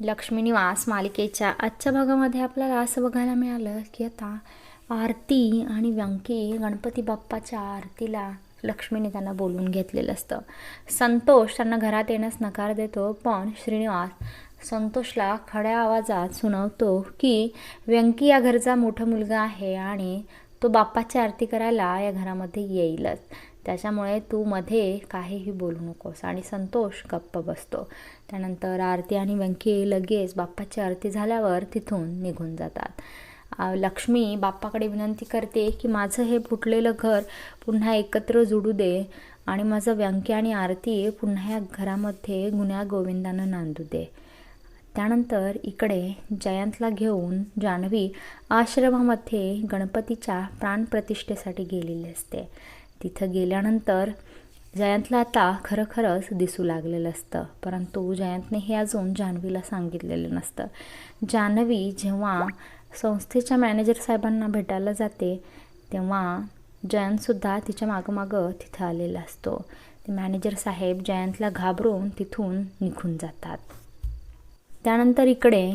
लक्ष्मी निवास मालिकेच्या आजच्या भागामध्ये आपल्याला असं बघायला मिळालं की आता आरती आणि व्यंकी गणपती बाप्पाच्या आरतीला लक्ष्मीने त्यांना बोलून घेतलेलं असतं. संतोष त्यांना घरात येण्यास नकार देतो पण श्रीनिवास संतोषला खड्या आवाजात सुनावतो की व्यंकी या घरचा मोठा मुलगा आहे आणि तो बाप्पाची आरती करायला या घरामध्ये येईलच. त्याच्यामुळे तू मध्ये काहीही बोलू नकोस. आणि संतोष गप्प बसतो. त्यानंतर आरती आणि व्यंकी लगेच बाप्पाची आरती झाल्यावर तिथून निघून जातात. लक्ष्मी बाप्पाकडे विनंती करते की माझं हे फुटलेलं घर पुन्हा एकत्र जुडू दे आणि माझं व्यंकी आणि आरती पुन्हा या घरामध्ये गुन्ह्या गोविंदानं नांदू दे. त्यानंतर इकडे जयंतला घेऊन जान्हवी आश्रमामध्ये गणपतीच्या प्राणप्रतिष्ठेसाठी गेलेली असते. तिथं गेल्यानंतर जयंतला आता खरं खरंच दिसू लागलेलं असतं. परंतु जयंतने हे अजून जान्हवीला सांगितलेलं नसतं. जान्हवी जेव्हा संस्थेच्या मॅनेजर साहेबांना भेटायला जाते तेव्हा जयंतसुद्धा तिच्या मागोमागं तिथं आलेला असतो. ते मॅनेजर साहेब जयंतला घाबरून तिथून निघून जातात. त्यानंतर इकडे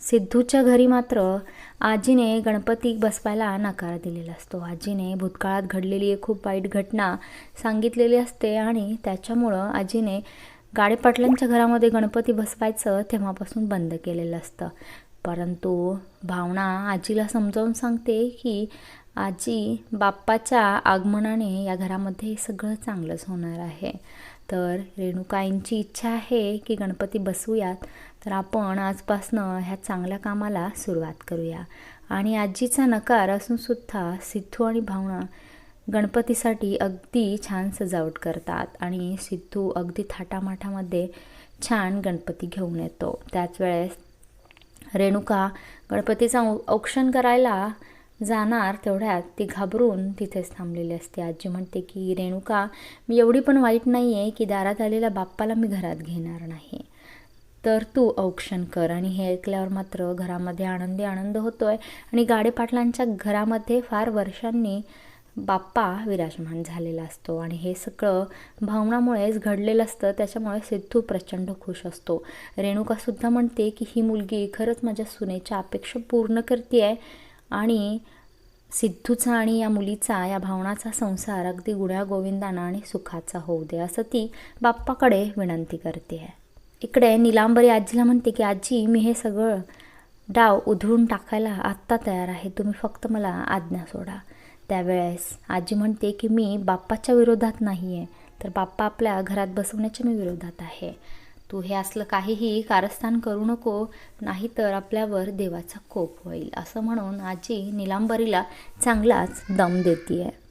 सिद्धूच्या घरी मात्र आजीने गणपती बसवायला नकार दिलेला असतो. आजीने भूतकाळात घडलेली एक खूप वाईट घटना सांगितलेली असते आणि त्याच्यामुळं आजीने गाडेपाटलांच्या घरामध्ये गणपती बसवायचं तेव्हापासून बंद केलेलं असतं. परंतु भावना आजीला समजावून सांगते की आजी बाप्पाच्या आगमनाने या घरामध्ये सगळं चांगलंच होणार आहे. तर रेणुकाईंची इच्छा आहे की गणपती बसूयात तर आपण आजपासनं ह्या चांगल्या कामाला सुरुवात करूया. आणि आजीचा नकार असूनसुद्धा सिद्धू आणि भावना गणपतीसाठी अगदी छान सजावट करतात आणि सिद्धू अगदी थाटामाठामध्ये छान गणपती घेऊन येतो. त्याच वेळेस रेणुका गणपतीचा औ- औक्षण करायला जाणार तेवढ्यात ती घाबरून तिथेच थांबलेली असते. आजी म्हणते की रेणुका मी एवढी पण वाईट नाही आहे की दारात आलेल्या बाप्पाला मी घरात घेणार नाही. तर तू औक्षण कर. आणि हे ऐकल्यावर मात्र घरामध्ये आनंदी आनंद होतो आहे आणि गाडेपाटलांच्या घरामध्ये फार वर्षांनी बाप्पा विराजमान झालेला असतो. आणि हे सगळं भावनामुळेच घडलेलं असतं. त्याच्यामुळे सिद्धू प्रचंड खुश असतो. रेणुकासुद्धा म्हणते की ही मुलगी खरंच माझ्या सुनेच्या अपेक्षा पूर्ण करते आहे आणि सिद्धूचा आणि या मुलीचा या भावनाचा संसार अगदी गुढ्या गोविंदाना आणि सुखाचा होऊ दे असं ती बाप्पाकडे विनंती करते आहे. इकडे निलांबरी आजीला म्हणते की आजी मी हे सगळं डाव उधळून टाकायला आत्ता तयार आहे. तुम्ही फक्त मला आज्ञा सोडा. त्यावेळेस आजी म्हणते की मी बाप्पाच्या विरोधात नाही आहे तर बाप्पा आपल्या घरात बसवण्याच्या मी विरोधात आहे. तू हे असलं काहीही कारस्थान करू नको नाहीतर आपल्यावर देवाचा कोप होईल. असं म्हणून आजी निलांबरीला चांगलाच दम देते आहे